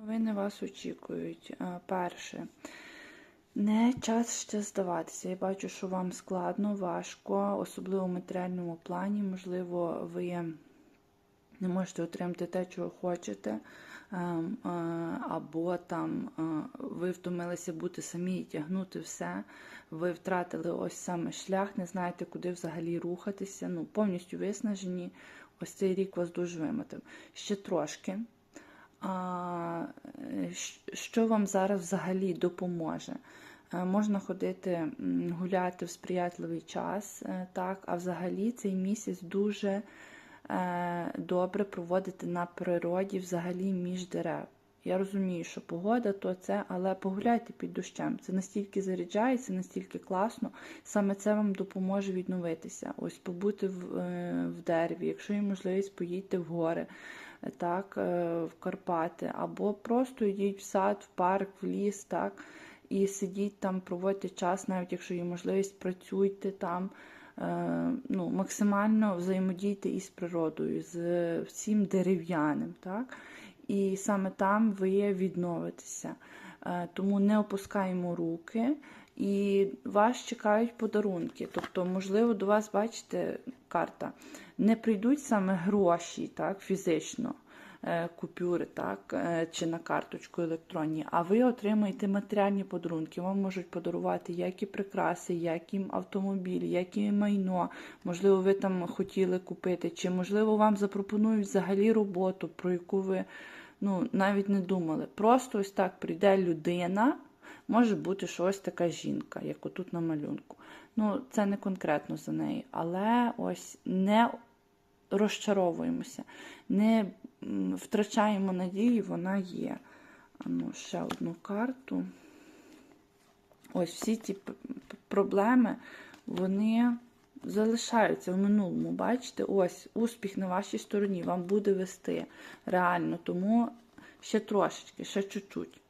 Новини вас очікують. Перше, не час ще здаватися. Я бачу, що вам складно, важко, особливо в матеріальному плані. Можливо, ви не можете отримати те, чого хочете, ем, е, або там е, ви втомилися бути самі і тягнути все. Ви втратили ось саме шлях, не знаєте, куди взагалі рухатися. Ну, повністю виснажені. Ось цей рік вас дуже вимотив. Ще трошки. Що вам зараз взагалі допоможе? Е, Можна ходити гуляти в сприятливий час, е, так, а взагалі цей місяць дуже е, добре проводити на природі, взагалі між дерев. Я розумію, що погода то це, але погуляйте під дощем. Це настільки заряджає, це настільки класно. Саме це вам допоможе відновитися. Ось побути в, е, в дереві, якщо є можливість, поїдьте в гори, так, е, в Карпати, або просто йдіть в сад, в парк, в ліс, так, і сидіть там, проводьте час, навіть якщо є можливість, працюйте там. Е, ну, максимально взаємодійте із природою, з всім дерев'яним. Так? І саме там ви відновитеся. Е, Тому не опускаємо руки, і вас чекають подарунки. Тобто, можливо, до вас, бачите, карта, не прийдуть саме гроші так, фізично. Е, Купюри, так, е, чи на карточку електронні, а ви отримаєте матеріальні подарунки. Вам можуть подарувати як і прикраси, як і автомобіль, як і майно. Можливо, ви там хотіли купити, чи можливо вам запропонують взагалі роботу, про яку ви ну, навіть не думали. Просто ось так прийде людина, може бути що ось така жінка, як отут на малюнку. Ну, це не конкретно за неї, але ось не розчаровуємося, не втрачаємо надії, вона є. Ну, ще одну карту. Ось всі ці проблеми, вони залишаються в минулому. Бачите, ось успіх на вашій стороні вам буде вести реально. Тому ще трошечки, ще чуть-чуть.